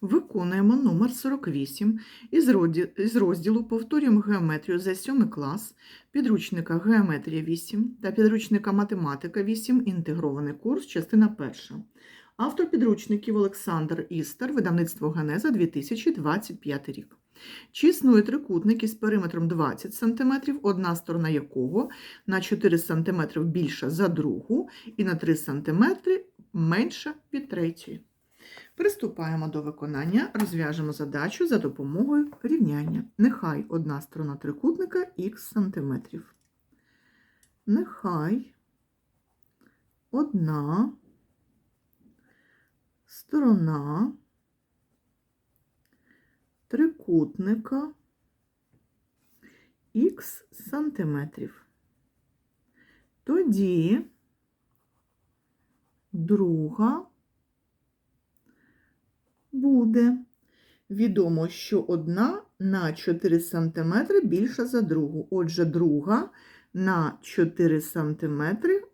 Виконуємо номер 48 із розділу, Повторюємо геометрію за 7 клас, підручника Геометрія 8 та підручника Математика 8, інтегрований курс, частина 1. Автор підручників Олександр Істер, видавництво Генеза 2025 рік. Чи існує трикутник із периметром 20 см, одна сторона якого на 4 см більша за другу і на 3 см менша від третьої. Приступаємо до виконання, розв'яжемо задачу за допомогою рівняння. Нехай одна сторона трикутника х сантиметрів. Нехай одна сторона трикутника х сантиметрів. Тоді друга буде. Відомо, що одна на 4 см більша за другу. Отже, друга на 4 см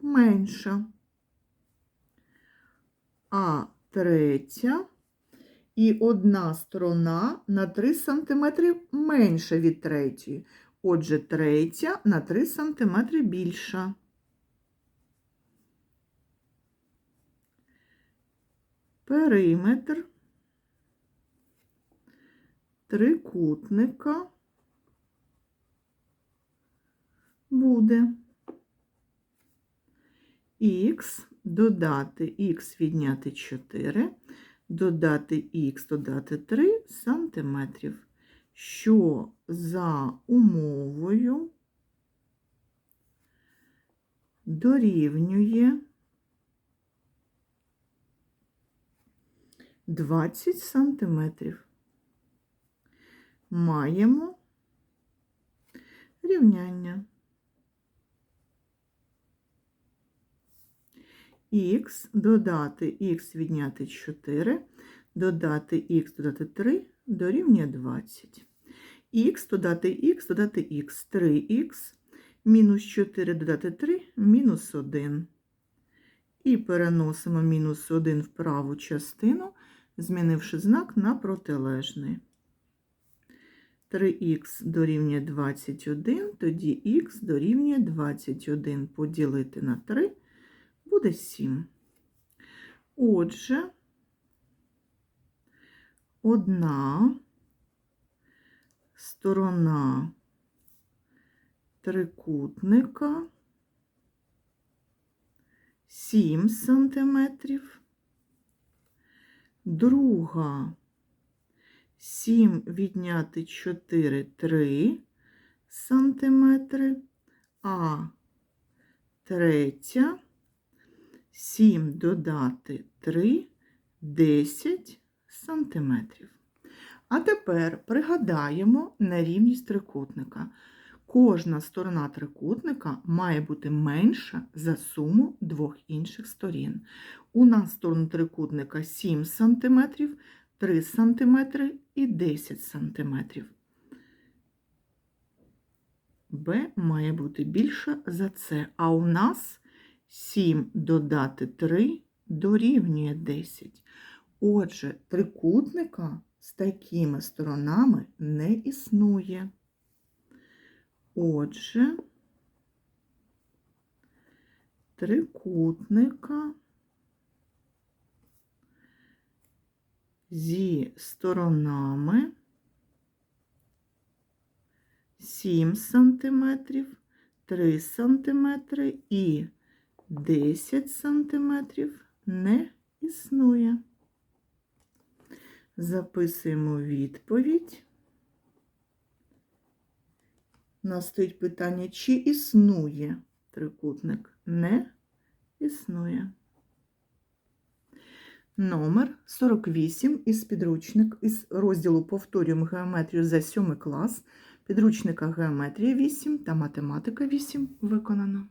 менша. А третя і одна сторона на 3 см менша від третьої. Отже, третя на 3 см більша. Периметр трикутника буде. Х додати х відняти 4, додати х додати 3 сантиметрів, що за умовою дорівнює 20 сантиметрів маємо рівняння. Х додати х відняти 4, додати х додати 3 дорівнює 20. Х додати х додати х 3х, мінус 4 додати 3 мінус 1. І переносимо мінус 1 в праву частину, змінивши знак на протилежний. 3х дорівнює 21, тоді х дорівнює 21 поділити на 3 буде 7. Отже, одна сторона трикутника 7 сантиметрів, друга 7 відняти 4 3 сантиметри, а третя 7 додати 3 10 сантиметрів. А тепер пригадаємо нерівність трикутника. Кожна сторона трикутника має бути менша за суму двох інших сторін. У нас сторона трикутника 7 см, 3 см і 10 см. Б має бути більше за С. А у нас 7 додати 3 дорівнює 10. Отже, трикутника з такими сторонами не існує. Отже, трикутника зі сторонами 7 сантиметрів, 3 сантиметри і 10 сантиметрів не існує. Записуємо відповідь. У нас стоїть питання, чи існує трикутник? Не існує. Номер 48 із підручник із розділу Повторюємо геометрію за 7 клас, підручника Геометрія 8 та Математика 8 виконано.